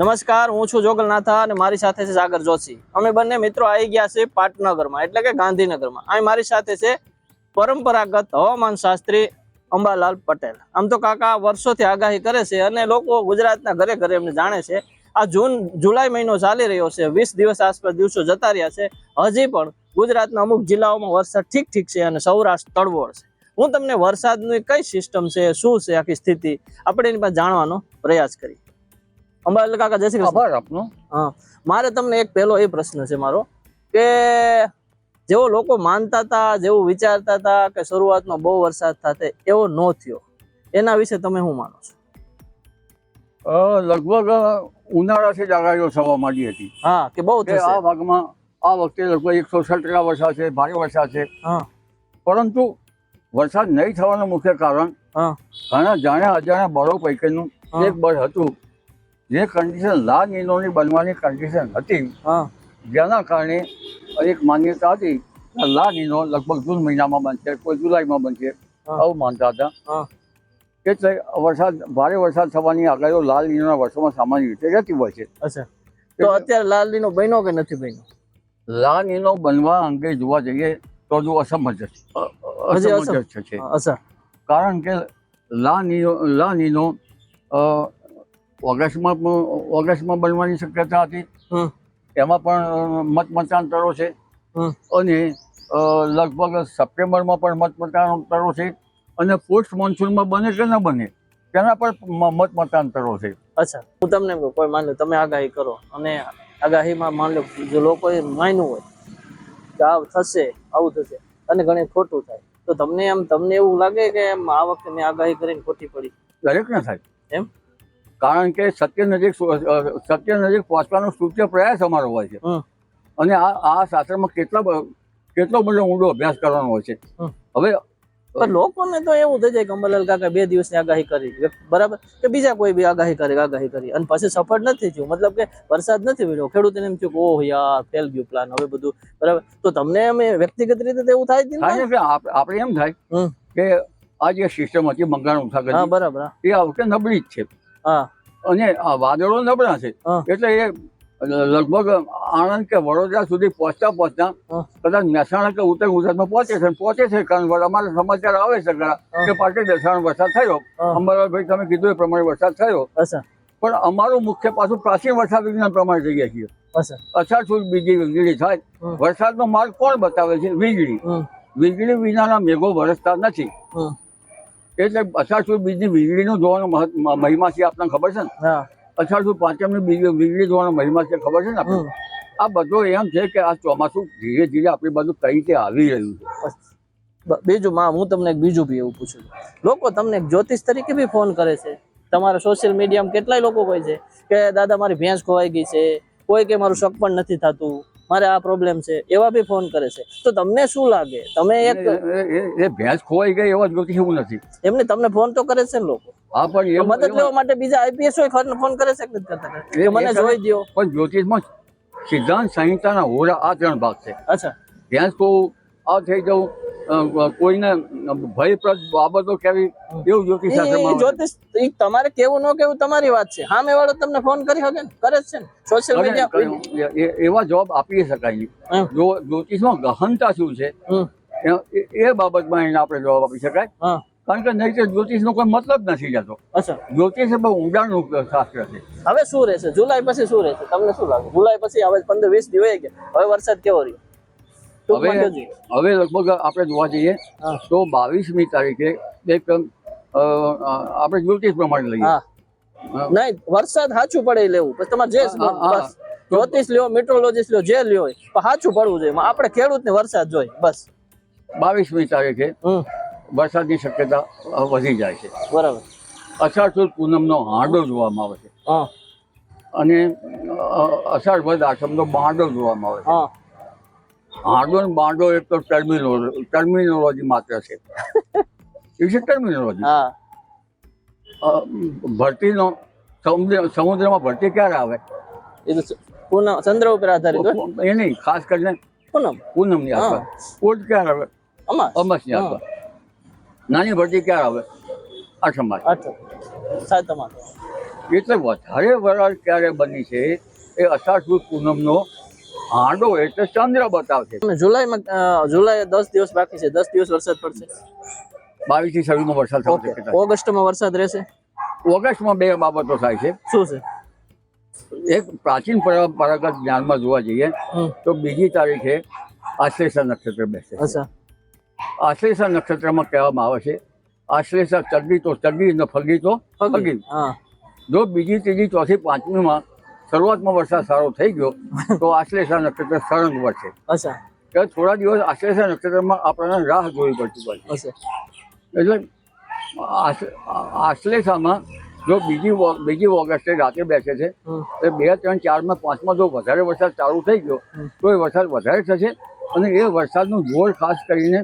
નમસ્કાર, હું છું જોગલનાથા અને મારી સાથે છે સાગર જોશી. અમે બંને મિત્રો આવી ગયા છે પાટનગરમાં, એટલે કે ગાંધીનગરમાં. અહીં મારી સાથે છે પરંપરાગત હવામાન શાસ્ત્રી અંબાલાલ પટેલ. આમ તો કાકા વર્ષોથી આગાહી કરે છે અને લોકો ગુજરાતના ઘરે ઘરે એમને જાણે છે, આ જૂન, જુલાઈ મહિનો ચાલી રહ્યો છે, વીસ દિવસ આસપાસ દિવસો જતા રહ્યા છે. હજી પણ ગુજરાતના અમુક જિલ્લાઓમાં વરસાદ ઠીક ઠીક છે અને સૌરાષ્ટ્ર તળવોળ છે. હું તમને વરસાદની કઈ સિસ્ટમ છે, શું છે, આખી સ્થિતિ, આપણે એની પાસે જાણવાનો પ્રયાસ કરી અંબાલાલ કાકા જય શ્રી કૃષ્ણ. આપનો. હા મારે તમને એક પહેલો એ પ્રશ્ન છે મારો કે જેવો લોકો માનતા હતા જેવું વિચારતા હતા કે શરૂઆતમાં બહુ વરસાદ થશે એવો ન થયો. એના વિશે તમે શું માનો છો? લગભગ ઉનાળાથી જ આગાહીઓ થવા માંડી હતી. હા કે બહુ કે આ ભાગમાં આ વખતે લગભગ એકસો છ ટકા વરસાદ છે ભારે વરસાદ છે. હા. પરંતુ વરસાદ નહીં થવાનું મુખ્ય કારણ ઘણા જાણ્યા અજાણ્યા બળો પૈકીનું. એક બળ હતું. જે કન્ડિશન લા નિનોની બનવાની કન્ડિશન હતી જેના કારણે એક માન્યતા હતી લા નિનો લગભગ જૂન મહિનામાં બનશે કોઈ જુલાઈમાં બનશે આવું માનતા હતા. એટલે વરસાદ ભારે વરસાદ થવાની આગાહીઓ લાલ નીનોના વર્ષોમાં સામાન્ય રીતે રહેતી હોય છે. તો અત્યારે લાલ નો બન્યો કે નથી બન્યો? લાલ નીનો બનવા અંગે જોવા જઈએ તો હજુ અસમંજસ છે. કારણ કે લા નીનો લા નીનો ઓગસ્ટમાં પણ- ઓગસ્ટમાં બનવાની શક્યતા હતી. એમાં પણ મત મતાંતરો છે. અને લગભગ સપ્ટેમ્બરમાં પણ મત મતાંતરો છે. અને પોસ્ટ મોન્સૂનમાં બને કે ન બને તેના પર મત મતાંતરો છે. અચ્છા. હું તમને કોઈ માન લો તમે આગાહી કરો અને આગાહીમાં માન લો જો લોકોએ માન્યું હોય કે આવું થશે આવું થશે અને ઘણી ખોટું થાય તો તમને એમ તમને એવું લાગે કે એમ આ વખતે મેં આગાહી કરીને ખોટી પડી? દરેકને થાય. એમ? કારણ કે સત્ય નજીક સત્ય નજીક પહોંચવાનો સૂચ્ય પ્રયાસ અમારો હોય છે. અને આ આ શાસ્ત્રમાં કેટલા કેટલો બધો ઊંડો અભ્યાસ કરવાનો હોય છે. હવે લોકોને તો એવું થઈ જાય કે અંબાલાલ કાકા બે દિવસની આગાહી કરી. બરાબર? કે બીજા કોઈ બી આગાહી કરે આગાહી કરી. અને પછી સફળ નથી થયું. મતલબ કે વરસાદ નથી મળ્યો ખેડૂતોને એમ થયું કે ઓહ યાર ફેલ ગયું પ્લાન હવે બધું બરાબર. તો તમને અમે વ્યક્તિગત રીતે એવું થાય છે આપણે એમ થાય કે આ જે સિસ્ટમ હતી બંગાળ ઉઠા બરાબર હા. એ આ વખતે નબળી જ છે. અને આ વાદળો નબળા છે. એટલે એ લગભગ આણંદ કે વડોદરા સુધી પહોંચતા પહોંચતા કદાચ મહેસાણા કે ઉત્તર ગુજરાતમાં પહોંચે છે પહોંચે છે કારણ અમારા સમાચાર આવે છે ઘણા કે પાટે દસાણ વરસાદ થયો. અંબાલાલભાઈ તમે કીધું એ પ્રમાણે વરસાદ થયો. પણ અમારું મુખ્ય પાછું પ્રાચીન વરસાદ વિજ્ઞાન પ્રમાણે જઈએ છીએ. અચ્છા. સુદ બીજી વીજળી થાય. વરસાદનો માર્ગ કોણ બતાવે છે? વીજળી. વીજળી વિનાના મેઘો વરસતા નથી. એટલે અઢારસો બીજની વીજળીનો જોવાનો મહિમા છે આપણને ખબર છે ને? અઢારસો પાંચમની બીજી વીજળી જોવાનો મહિમા છે ખબર છે ને આપણે આ બધો એમ છે કે આ ચોમાસું ધીરે ધીરે આપણી બાજુ કઈ રીતે આવી રહ્યું છે. બીજું માં હું તમને બીજું બી એવું પૂછું. લોકો તમને જ્યોતિષ તરીકે બી ફોન કરે છે. તમારા સોશિયલ મીડિયામાં કેટલાય લોકો કહે છે કે દાદા મારી ભેંસ ખોવાઈ ગઈ છે. કોઈ કે મારું શક પણ નથી થતું. મારે આ પ્રોબ્લેમ છે એવા બી ફોન કરે છે. તો તમને શું લાગે? તમે એક એ- ભેંસ ખોવાઈ ગઈ એવા જ્યોતિષ એવું નથી. એમને તમને ફોન તો કરે છે ને લોકો. હા પણ મદદ લેવા માટે બીજા આઈપીએસ હોય ફોન કરે છે કે નથી કરતા? એ- મને જોઈ દ્યો. પણ જ્યોતિષમાં સિદ્ધાંત સંહિતાના હોરા આ ત્રણ ભાગ છે. અચ્છા. ભેંસ તો આ થઈ જવું. કોઈને ભયપ્રદ બાબતો કેવી એવું જ્યોતિષ શાસ્ત્રમાં. જ્યોતિષ તમારે કેવું ન કેવું તમારી વાત છે. સામે વાળો તમને ફોન કરી શકે? ને કરે છે ને. સોશિયલ મીડિયા એવા જવાબ આપી શકાય જો જ્યોતિષમાં ગહનતા શું છે? એ- બાબતમાં એને આપણે જવાબ આપી શકાય. હા. કારણ કે નહીં તો જ્યોતિષનો કોઈ મતલબ નથી જતો અચ્છા. જ્યોતિષ બહુ ઊંડાણનું શાસ્ત્ર છે. હવે શું રહેશે? જુલાઈ પછી શું રહેશે? તમને શું લાગે? જુલાઈ પછી હવે પંદર વીસ દિવસ હવે વરસાદ કેવો રહ્યો? હવે હવે લગભગ આપણે જોવા જઈએ તો બાવીસમી તારીખે એક આપણે જ્યોતિષ પ્રમાણે લઈએ. નહીં વરસાદ સાચું પડે લેવું. પછી તમારે જે જ્યોતિષ લ્યો મેટ્રોલોજીસ્ટ લ્યો જે લ્યો સાચું પડવું જોઈએ. આપણે ખેડૂતને વરસાદ જોઈએ બસ. બાવીસમી તારીખે વરસાદની શક્યતા વધી જાય છે. બરાબર. અષાઢ સુદ પૂનમનો હાંડો જોવામાં આવે છે. હા. અને અષાઢ વદ આઠમનો બાંડો જોવામાં આવે છે. હા. હાંડો ને બાંડો એક તો ટર્મિનોલોજી ટર્મિનોલોજી માત્ર છે. એ છે ટર્મિનોલોજી ભરતીનો સમુદ્ર સમુદ્રમાં ભરતી ક્યારે આવે? એ તો પૂનમ ચંદ્ર ઉપર આધારિત એ નહીં ખાસ કરીને પૂનમ. પૂનમની. આસપાસ. કોટ ક્યારે આવે? અમાસ. અમસની. આસપાસ. નાની ભરતી ક્યારે આવે? આઠમ સાતમ એટલે વધારે વરાળ ક્યારે બની છે? એ અષાઢ પૂનમનો આંડો એટલે ચંદ્ર બતાવશે. જુલાઈમાં જુલાઈ દસ દિવસ બાકી છે. દસ દિવસ વરસાદ પડશે. બાવીસથી છવ્વીસમાં વરસાદ થવાની ઓકે. ઓગસ્ટમાં વરસાદ રહેશે. ઓગસ્ટમાં બે બાબતો થાય છે. શું છે? એક પ્રાચીન પરંપરાગત જ્ઞાનમાં જોવા જઈએ તો બીજી તારીખે આશ્લેષા નક્ષત્ર બેસે આશ્લેષા નક્ષત્રમાં કહેવામાં આવે છે આશ્લેષા ચગી તો ચગી ને ફગી તો ફગી. જો બીજી ત્રીજી ચોથી પાંચમીમાં શરૂઆતમાં વરસાદ સારો થઈ ગયો તો આશ્લેષા નક્ષત્ર સળંગ છે અચ્છા. કે થોડા દિવસ આશ્લેષા નક્ષત્રમાં આપણને રાહ જોવી પડતી હોય એટલે આશ- આશ્લેષામાં જો બીજી બીજી ઓગસ્ટે રાતે બેસે છે એ બે ત્રણ ચારમાં પાંચમાં જો વધારે વરસાદ ચાલુ થઈ ગયો તો એ વરસાદ વધારે થશે અને એ વરસાદનું જોર ખાસ કરીને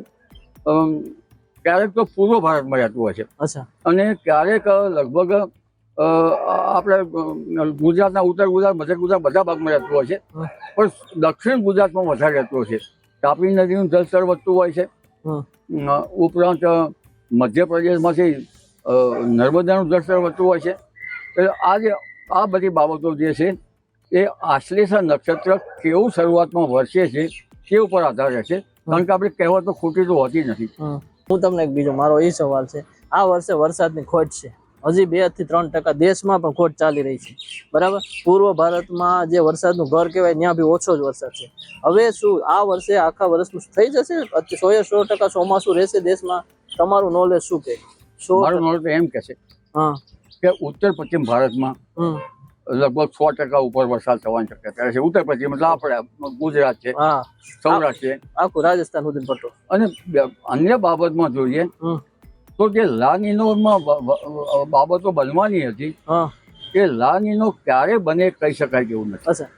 ક્યારેક તો પૂર્વ ભારતમાં રહેતું હોય છે. અચ્છા. અને ક્યારેક લગભગ આપણે ગુજરાતના ઉત્તર ગુજરાત મધ્ય ગુજરાત બધા ભાગમાં રહેતું હોય છે. પણ દક્ષિણ ગુજરાતમાં વધારે રહેતું હોય છે. તાપી નદીનું જળસ્તર વધતું હોય છે. ઉપરાંત મધ્યપ્રદેશમાંથી નર્મદાનું જળસ્તર વધતું હોય છે. એટલે આ જે આ બધી બાબતો જે છે એ આશ્લેષા નક્ષત્ર કેવું શરૂઆતમાં વર્ષે છે તે ઉપર આધાર રહેશે કારણ કે આપણે કહેવત તો ખોટી તો હોતી નથી. હું તમને એક બીજો મારો એ સવાલ છે. આ વર્ષે વરસાદની ખોટ છે. હજી બેથી ત્રણ ટકા દેશમાં પણ ખોટ ચાલી રહી છે. બરાબર? પૂર્વ ભારતમાં જે વરસાદનું ઘર કહેવાય ત્યાં બી ઓછો જ વરસાદ છે. હવે શું આ વર્ષે આખા વર્ષનું થઈ જશે? સો એ સો ટકા ચોમાસું રહેશે દેશમાં? તમારું નોલેજ શું કે? સો મારું નોલેજ એમ કે છે હા. કે ઉત્તર પશ્ચિમ ભારતમાં લગભગ સો ટકા ઉપર વરસાદ થવાની શક્યતા છે. ઉત્તર પશ્ચિમ એટલે આપણે ગુજરાત છે હા. સૌરાષ્ટ્ર છે. આખું રાજસ્થાન સુધી પડતો અને અન્ય બાબતમાં જોઈએ તો જે લાનીનોમાં બાબતો બનવાની હતી કે એ લાનીનો ક્યારે બને કહી શકાય તેવું નથી.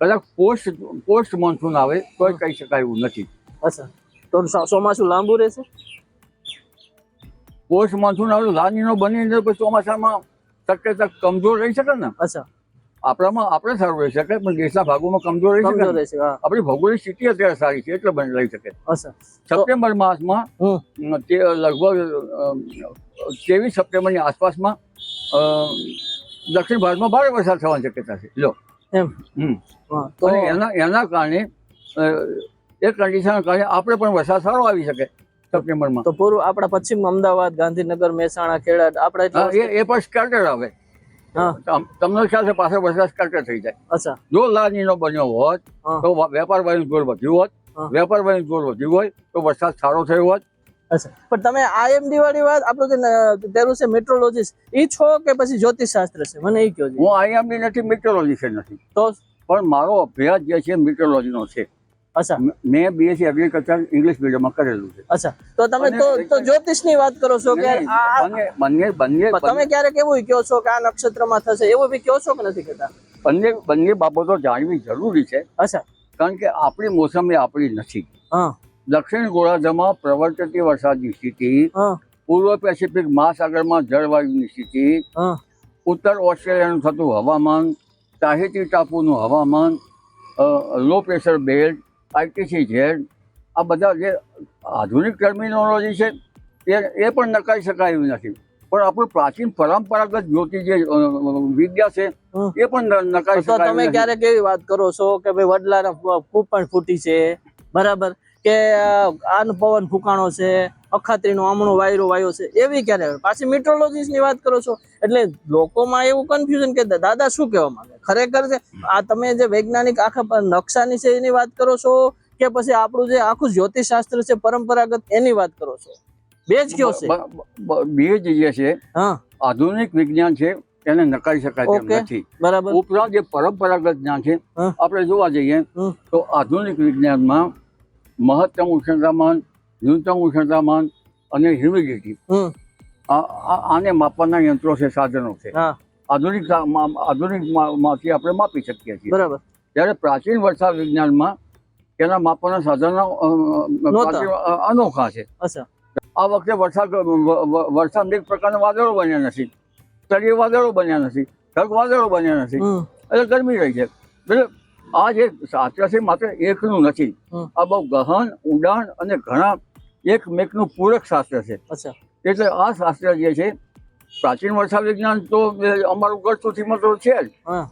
કદાચ પોસ્ટ પોસ્ટ મોન્સૂન આવે તો કહી શકાય એવું નથી. તો ચોમાસું લાંબુ રહેશે? પોસ્ટ મોન્સૂન આવે લાનીનો બની પછી ચોમાસામાં શક્યતા કમજોર રહી શકે ને? અચ્છા. આપણામાં આપણે સારું રહી શકે પણ દેશના ભાગોમાં કમજોર રહી શકે આપણી ભૌગોલિક સ્થિતિ અત્યારે સારી છે એટલે બની રહી શકે. સપ્ટેમ્બર માસમાં તે લગભગ ત્રેવીસ સપ્ટેમ્બરની આસપાસમાં દક્ષિણ ભારતમાં ભારે વરસાદ થવાની શક્યતા છે. લો. એમ. તો એના એના કારણે એ કન્ડિશનના કારણે આપણે પણ વરસાદ સારો આવી શકે સપ્ટેમ્બરમાં. તો પૂર્વ આપણા પશ્ચિમ અમદાવાદ ગાંધીનગર મહેસાણા ખેડા આપણે એ પણ સ્કેટર્ડ આવે. તમને ખ્યાલ છે પાછળ વરસાદ સ્ટાર્ટર થઈ જાય. અચ્છા. જો લાનીનો બન્યો હોત તો વેપાર વાળીનું જોર વધ્યું હોત વેપાર વાયુ જોર વધ્યું હોય તો વરસાદ સારો થયો હોત. અચ્છા. પણ તમે આઈએમડી વાળી વાત આપણું જે તેરું છે મેટ્રોલોજીસ્ટ એ છો કે પછી જ્યોતિષ શાસ્ત્ર છે? મને એ કહો હું આઈએમડી નથી મેટ્રોલોજી છે નથી. તો? પણ મારો અભ્યાસ જે છે મીટરોલોજીનો છે. અચ્છા. મેં બીએસસી એગ્રીકલ્ચર ઇંગ્લિશ મીડિયમમાં કરેલું છે. અચ્છા. તો તમે તો તો જ્યોતિષની વાત કરો છો કે બંને બંને તમે ક્યારેક એવું કહો છો કે આ નક્ષત્રમાં થશે? એવું બી કહો છો કે નથી કહેતા? બંને બંને બાબતો જાણવી જરૂરી છે. અચ્છા. કારણ કે આપણી મોસમ એ આપણી નથી. દક્ષિણ ગોળાર્ધમાં પ્રવર્તતી વરસાદની સ્થિતિ પૂર્વ પેસિફિક મહાસાગરમાં જળવાયુની સ્થિતિ ઉત્તર ઓસ્ટ્રેલિયાનું થતું હવામાન તાહિતી ટાપુનું હવામાન લો પ્રેશર બેલ્ટ આઈટીસી છે. આ બધા જે આધુનિક ટર્મિનોલોજી છે એ એ પણ નકારી શકાય એવી નથી. પણ આપણું પ્રાચીન પરંપરાગત જ્યોતિ જે વિદ્યા છે એ પણ નકારી શકાય તમે ક્યારેક એવી વાત કરો છો કે ભાઈ વડલાના ફૂ પણ ફૂટી છે? બરાબર. કે આનું પવન ફૂંકાણો છે? અખાત્રીનું આમણો વાયરો વાયો છે એવી ક્યારે પાછી meteorologist ની વાત કરો છો એટલે લોકોમાં એવું કન્ફ્યુઝન કે દાદા શું કહેવા માંગે? ખરેખર છે આ તમે જે વૈજ્ઞાનિક આખા નકશાની છે એની વાત કરો છો કે પછી આપણું જે આખું જ્યોતિષશાસ્ત્ર છે પરંપરાગત એની વાત કરો છો? બે જ કયો છે? બે જ જે છે હા. આધુનિક વિજ્ઞાન છે એને નકારી શકાય તેમ. નથી. બરાબર. ઉપરાંત જે પરંપરાગત જ્ઞાન છે આપણે જોવા જઈએ તો આધુનિક વિજ્ઞાનમાં મહત્તમ ઉષ્ણતામાન ન્યૂનતમ ઉષ્ણતામાન અને હ્યુમિડિટી. આને માપવાના યંત્રો છે સાધનો છે. આધુનિક આધુનિકમાંથી આપણે માપી શકીએ છીએ. બરાબર. ત્યારે પ્રાચીન વર્ષા વિજ્ઞાનમાં તેના માપવાના સાધનો અનોખા છે. આ વખતે વરસાદ વરસાદ એક પ્રકારના વાદળો બન્યા નથી. તળિયે વાદળો બન્યા નથી. ઢગ વાદળો બન્યા નથી. એટલે ગરમી રહી છે. એટલે આ જે શાસ્ત્ર છે માત્ર એકનું નથી. આ બહુ ગહન ઉડાણ અને ઘણા એક મેકનું પૂરક શાસ્ત્ર છે. એટલે આ શાસ્ત્ર જે છે પ્રાચીન વર્ષા વિજ્ઞાન તો અમારું ગઢ સુધીમાં તો છે જ. હા.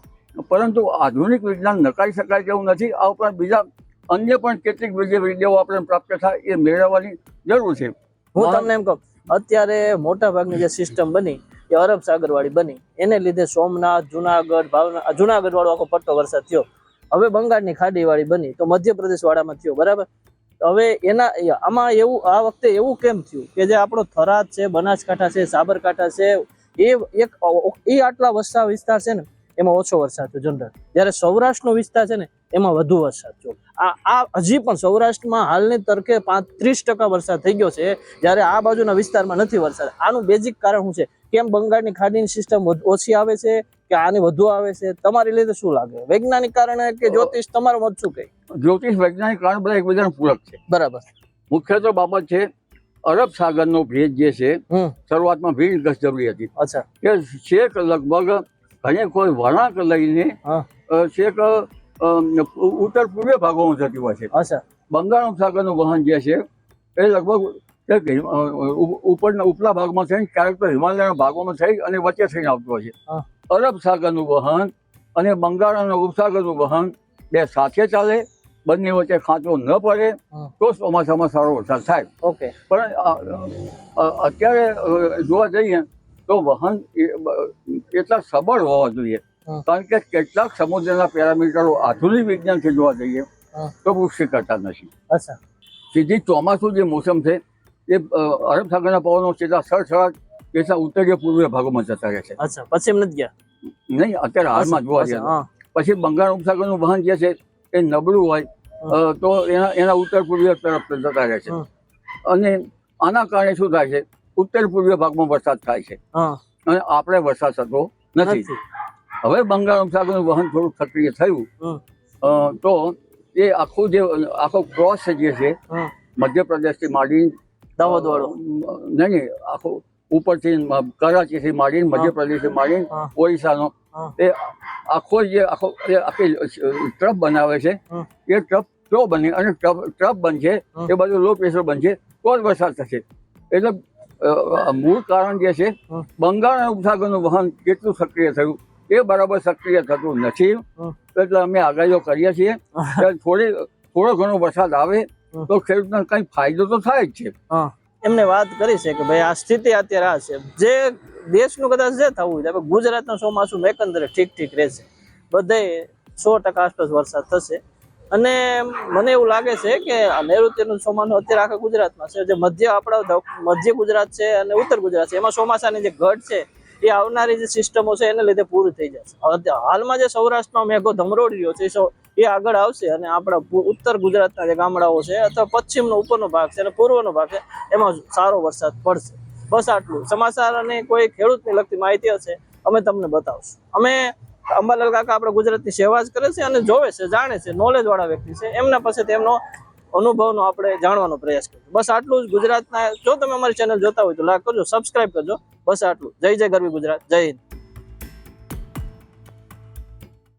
પરંતુ આધુનિક વિજ્ઞાન નકારી શકાય તેવું નથી. આ ઉપરાંત બીજા અન્ય પણ કેટલીક બીજી વિદ્યાઓ આપણને પ્રાપ્ત થાય એ મેળવવાની જરૂર છે. હું તમને એમ કહું અત્યારે મોટા ભાગની જે સિસ્ટમ બની એ અરબ સાગર વાળી બની. એને લીધે સોમનાથ જુનાગઢ ભાવના જુનાગઢ વાળો આખો પટ્ટો વરસાદ થયો. હવે બંગાળની ખાડી વાળી બની તો મધ્યપ્રદેશ વાળામાં થયો બરાબર? હવે એના, આમાં એવું, આ વખતે એવું કેમ થયું કે જે આપણો થરાદ છે, બનાસકાંઠા છે, સાબરકાંઠા છે, એ એક, એ આટલા વરસાદ વિસ્તાર છે ને, એમાં ઓછો વરસાદ થયો જનરલ જ્યારે સૌરાષ્ટ્રનો વિસ્તાર છે ને, એમાં વધુ વરસાદ થયો. આ આ હજી પણ સૌરાષ્ટ્રમાં હાલની તરકે પાંત્રીસ ટકા વરસાદ થઈ ગયો છે, જ્યારે આ બાજુના વિસ્તારમાં નથી વરસાદ. આનું બેઝિક કારણ શું છે? કેમ બંગાળની ખાડીની સિસ્ટમ ઓછી આવે છે કે આની વધુ આવે છે? તમારી લીધે શું લાગે? વૈજ્ઞાનિક કારણે કે જ્યોતિષ તમારો મત શું કહે? જ્યોતિષ વૈજ્ઞાનિક કારણ બધા એકબીજાને પૂરક છે. બરાબર. મુખ્ય તો બાબત છે અરબ સાગરનો ભેજ જે છે શરૂઆતમાં ભીડ ગસજબરી હતી. અચ્છા. કે છેક લગભગ ઘણી કોઈ વળાંક લઈને શેક છેક ઉત્તર પૂર્વીય ભાગોમાં જતી હોય છે. અચ્છા. બંગાળ ઉપસાગરનું વહન જે છે એ લગભગ ઉ- ઉપરના ઉપલા ભાગમાં થઈને ક્યારેક તો હિમાલયના ભાગોમાં થઈ અને વચ્ચે થઈને આવતું હોય છે. અરબ સાગરનું વહન અને બંગાળ અને ઉપસાગરનું વહન બે સાથે ચાલે બંને વચ્ચે ખાંચો ન પડે તો ચોમાસામાં સારો વરસાદ થાય. ઓકે. પણ અત્યારે જોવા જઈએ તો વહન એટલા સબળ હોવા જોઈએ. કારણ કે કેટલાક સમુદ્રના પેરામીટરો આધુનિક વિજ્ઞાનથી જોવા જઈએ તો પુષ્ટિ કરતા નથી. સીધી ચોમાસું જે મોસમ છે એ અરબસાગરના અરબ સાગરના પવનો સીધા સળસળાટ એટલા ઉત્તરીય પૂર્વીય ભાગોમાં જતા રહે છે. અચ્છા પછી એમ નથી ગયા? નહીં અત્યારે હાલમાં જોવા. હા. પછી બંગાળ ઉપસાગરનું વહન જે છે એ નબળું હોય તો એના એના ઉત્તર પૂર્વીય તરફ જતા રહે છે. અને આના કારણે શું થાય છે ઉત્તર પૂર્વીય ભાગમાં વરસાદ થાય છે. અને આપણે વરસાદ થતો નથી. હવે બંગાળ ઉપસાગરનું વહન થોડું સક્રિય થયું. તો એ આખું જે આખો ક્રોસ જે છે મધ્યપ્રદેશથી માંડી દાહોદ વાળો નહીં નહીં આખો ઉપરથી કરાચીથી માંડીને મધ્યપ્રદેશથી માંડીને. ઓરિસ્સાનો. એ આખો જે આખો એ આખી ટ્રપ બનાવે છે. એ ટ્રપ તો બને અને ટ્રપ ટ્રપ બનશે એ બધું લો પ્રેશર બનશે તો જ વરસાદ થશે. એટલે મૂળ કારણ જે છે બંગાળ બંગાળના ઉપસાગરનું વહન કેટલું સક્રિય થયું એ બરાબર સક્રિય થતું નથી. એટલે અમે આગાહીઓ કરીએ છીએ. થોડી થોડો ઘણો વરસાદ આવે. તો ખેડૂતને કઈ ફાયદો તો થાય જ છે. હા. એમને વાત કરી છે કે ભાઈ આ સ્થિતિ અત્યારે આ છે. જે દેશનું કદાચ જે થવું છે ગુજરાતનું ચોમાસું એકંદરે ઠીક ઠીક રહેશે. બધે સો ટકા આસપાસ વરસાદ થશે. અને મને એવું લાગે છે કે આ નૈઋત્યનું ચોમાસું અત્યારે આખા ગુજરાતમાં છે. જે મધ્ય આપણા મધ્ય ગુજરાત છે અને ઉત્તર ગુજરાત છે. એમાં ચોમાસાની જે ઘટ છે એ આવનારી જે સિસ્ટમો છે એને લીધે પૂરી થઈ જશે. હાલમાં જે સૌરાષ્ટ્રમાં મેઘો ધમરોડી રહ્યો છે, એ આગળ આવશે અને આપણા ઉત્તર ગુજરાતના જે ગામડાઓ છે અથવા પશ્ચિમનો ઉપરનો ભાગ છે અને પૂર્વનો ભાગ છે, એમાં સારો વરસાદ પડશે. બસ આટલું. સમાચાર અને કોઈ ખેડૂતને લગતી માહિતી હશે, અમે તમને બતાવશું. અમે અંબાલાલ કાકા આપણે ગુજરાતની સેવા જ કરે છે અને જોવે છે, જાણે છે નોલેજવાળા વ્યક્તિ છે. એમના પાસે તેમનો અનુભવનો આપણે જાણવાનો પ્રયાસ કરજો બસ આટલું જ ગુજરાતના, જો તમે અમારી ચેનલ જોતા હોય તો લાઈક કરજો સબસ્ક્રાઇબ કરજો. બસ આટલું. જય જય ગરવી ગુજરાત. જય હિન્દ.